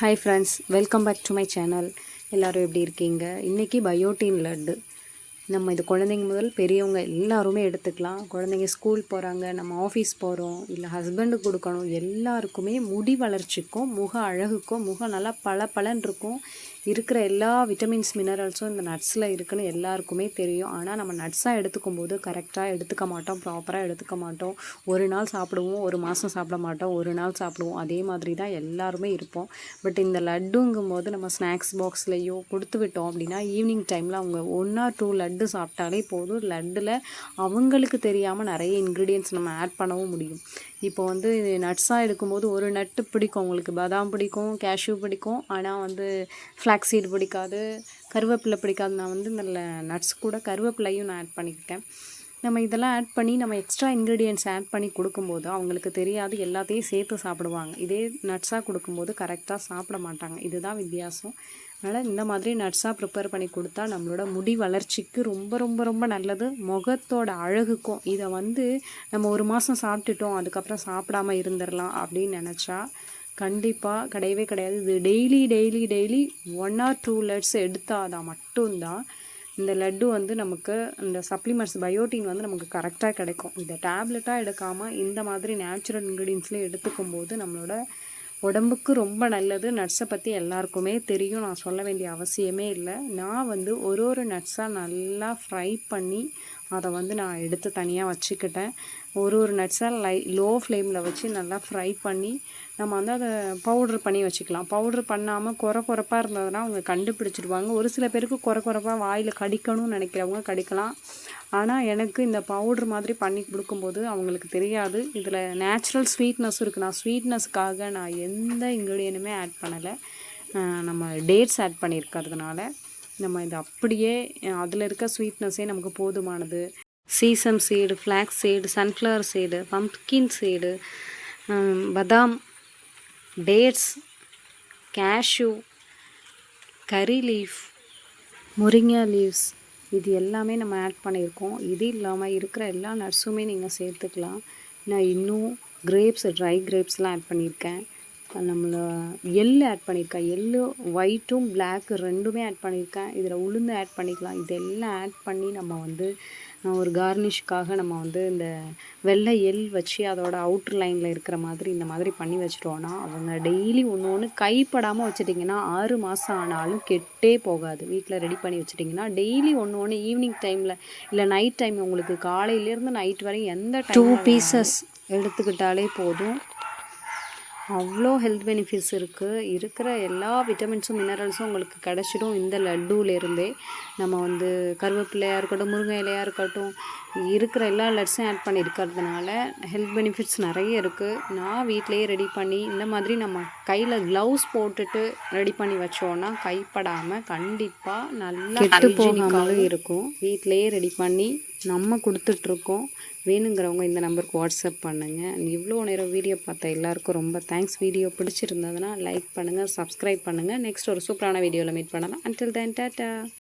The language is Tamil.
Hi friends welcome back to my channel எல்லோரும் எப்படி இருக்கீங்க? இன்றைக்கி பயோட்டின் லட்டு. நம்ம இது குழந்தைங்க முதல் பெரியவங்க எல்லாருமே எடுத்துக்கலாம். குழந்தைங்க ஸ்கூல் போகிறாங்க நம்ம ஆஃபீஸ் போகிறோம் இல்லை ஹஸ்பண்டுக்கு கொடுக்கணும். எல்லாருக்குமே முடி வளர்ச்சிக்கும் முக அழகுக்கும் முகம் நல்லா பல பலன் இருக்கும். இருக்கிற எல்லா விட்டமின்ஸ் மினரல்ஸும் இந்த நட்ஸில் இருக்குன்னு எல்லாருக்குமே தெரியும். ஆனால் நம்ம நட்ஸாக எடுத்துக்கும் போது கரெக்டாக எடுத்துக்க மாட்டோம் ப்ராப்பராக எடுத்துக்க மாட்டோம். ஒரு நாள் சாப்பிடுவோம் ஒரு மாதம் சாப்பிட மாட்டோம் ஒரு நாள் சாப்பிடுவோம். அதே மாதிரி தான் எல்லாருமே இருப்போம். பட் இந்த லட்டுங்கும் போது நம்ம ஸ்நாக்ஸ் பாக்ஸ்லேயோ கொடுத்து விட்டோம் அப்படின்னா ஈவினிங் டைமில் அவங்க ஒன் ஆர் டூ லட்டு சாப்பிட்டாலே போதும். லட்டில் அவங்களுக்கு தெரியாமல் நிறைய இன்க்ரீடியன்ட்ஸ் நம்ம ஆட் பண்ணவும் முடியும். இப்போ வந்து நட்ஸாக எடுக்கும்போது ஒரு நட்டு பிடிக்கும். உங்களுக்கு பாதாம் பிடிக்கும் கேஷ்யூ பிடிக்கும். ஆனால் வந்து ஃப்ளாக்ஸ் பிடிக்காது கருவேப்பிலை பிடிக்காது. நான் வந்து நல்ல நட்ஸ் கூட கருவேப்பிலையும் நான் ஆட் பண்ணிக்கிட்டேன். நம்ம இதெல்லாம் ஆட் பண்ணி நம்ம எக்ஸ்ட்ரா இன்க்ரீடியன்ஸ் ஆட் பண்ணி கொடுக்கும்போது அவங்களுக்கு தெரியாது எல்லாத்தையும் சேர்த்து சாப்பிடுவாங்க. இதே நட்ஸாக கொடுக்கும்போது கரெக்டாக சாப்பிட மாட்டாங்க. இதுதான் வித்தியாசம். அதனால் இந்த மாதிரி நட்ஸாக ப்ரிப்பேர் பண்ணி கொடுத்தா நம்மளோட முடி வளர்ச்சிக்கு ரொம்ப ரொம்ப ரொம்ப நல்லது. முகத்தோட அழகுக்கும் இதை வந்து நம்ம ஒரு மாதம் சாப்பிட்டுட்டோம் அதுக்கப்புறம் சாப்பிடாம இருந்துடலாம் அப்படின்னு நினச்சா கண்டிப்பாக கிடையவே கிடையாது. இது daily daily daily one or two laddus எடுத்தால் தான் மட்டும்தான் இந்த லட்டு வந்து நமக்கு இந்த சப்ளிமெண்ட்ஸ் பயோட்டின் வந்து நமக்கு கரெக்டாக கிடைக்கும். இதை டேப்லெட்டாக எடுக்காமல் இந்த மாதிரி நேச்சுரல் இன்க்ரீடியன்ஸ்லேயே எடுத்துக்கும் போது நம்மளோட உடம்புக்கு ரொம்ப நல்லது. நட்ஸை பற்றி எல்லாருக்குமே தெரியும். நான் சொல்ல வேண்டிய அவசியமே இல்லை. நான் வந்து ஒரு ஒரு நட்ஸாக நல்லா ஃப்ரை பண்ணி அதை வந்து நான் எடுத்து தனியாக வச்சுக்கிட்டேன். ஒரு ஒரு நட்ஸாக லை லோ ஃப்ளேமில் வச்சு நல்லா ஃப்ரை பண்ணி நம்ம வந்து அதை பவுட்ரு பண்ணி வச்சுக்கலாம். பவுட்ரு பண்ணாமல் குறை குறைப்பாக இருந்ததுன்னா அவங்க கண்டுபிடிச்சிடுவாங்க. ஒரு சில பேருக்கு குறை குறைப்பாக வாயில் கடிக்கணும்னு நினைக்கிறவங்க கடிக்கலாம். ஆனால் எனக்கு இந்த பவுட்ரு மாதிரி பண்ணி கொடுக்கும்போது அவங்களுக்கு தெரியாது. இதில் நேச்சுரல் ஸ்வீட்னஸ் இருக்குது நான் ஸ்வீட்னஸ்க்காக நான் எந்த இன்க்ரீடியனுமே ஆட் பண்ணலை. நம்ம டேட்ஸ் ஆட் பண்ணியிருக்கிறதுனால. நம்ம இது அப்படியே அதில் இருக்க ஸ்வீட்னஸ்ஸே நமக்கு போதுமானது. Sesame seed flax seed sunflower seed pumpkin seed பதாம் dates cashew curry leaf முரிங்கா லீவ்ஸ் இது எல்லாமே நம்ம ஆட் பண்ணியிருக்கோம். இது இல்லாமல் இருக்கிற எல்லா நட்ஸுமே நீங்கள் சேர்த்துக்கலாம். நான் இன்னும் கிரேப்ஸ் ட்ரை கிரேப்ஸ்லாம் ஆட் பண்ணியிருக்கேன். நம்மள எள்ளு ஆட் பண்ணியிருக்கேன் எள்ளு ஒயிட்டும் பிளாக்கு ரெண்டுமே ஆட் பண்ணியிருக்கேன் இதில் உளுந்து ஆட் பண்ணிக்கலாம். இதெல்லாம் ஆட் பண்ணி நம்ம வந்து ஒரு கார்னிஷ்க்காக நம்ம வந்து இந்த வெள்ளை எள் வச்சு அதோட அவுட்ரு லைனில் இருக்கிற மாதிரி இந்த மாதிரி பண்ணி வச்சிட்டோன்னா அவங்க டெய்லி ஒன்று ஒன்று கைப்படாமல் வச்சுட்டிங்கன்னா ஆறு மாதம் ஆனாலும் கெட்டே போகாது. வீட்டில் ரெடி பண்ணி வச்சுட்டிங்கன்னா டெய்லி ஒன்று ஒன்று ஈவினிங் டைமில் இல்லை நைட் டைம் உங்களுக்கு காலையிலேருந்து நைட் வரையும் எந்த டூ பீசஸ் எடுத்துக்கிட்டாலே போதும். அவ்வளோ ஹெல்த் பெனிஃபிட்ஸ் இருக்குது இருக்கிற எல்லா விட்டமின்ஸும் மினரல்ஸும் உங்களுக்கு கிடச்சிடும் இந்த லட்டுலேருந்தே. நம்ம வந்து கருவேப்பிலையாக இருக்கட்டும் முருங்கை இலையாக இருக்கட்டும் இருக்கிற எல்லா லட்ஸும் ஆட் பண்ணியிருக்கிறதுனால ஹெல்த் பெனிஃபிட்ஸ் நிறைய இருக்குது நான் வீட்டிலையே ரெடி பண்ணி இந்த மாதிரி நம்ம கையில் க்ளவுஸ் போட்டுட்டு ரெடி பண்ணி வச்சோன்னா கைப்படாமல் கண்டிப்பாக நல்லா கெட்டு போகாமலும் இருக்கும். வீட்டிலையே ரெடி பண்ணி நம்ம கொடுத்துட்ருக்கோம். வேணுங்கிறவங்க இந்த நம்பருக்கு வாட்ஸ்அப் பண்ணுங்கள் இவ்வளோ நேரம் வீடியோ பார்த்த எல்லாருக்கும் ரொம்ப தேங்க்ஸ் வீடியோ பிடிச்சிருந்ததுன்னா லைக் பண்ணுங்கள் சப்ஸ்கிரைப் பண்ணுங்கள் நெக்ஸ்ட் ஒரு சூப்பரான வீடியோவில் மீட் பண்ணலாம். அன்டில் தேன் டாட்டா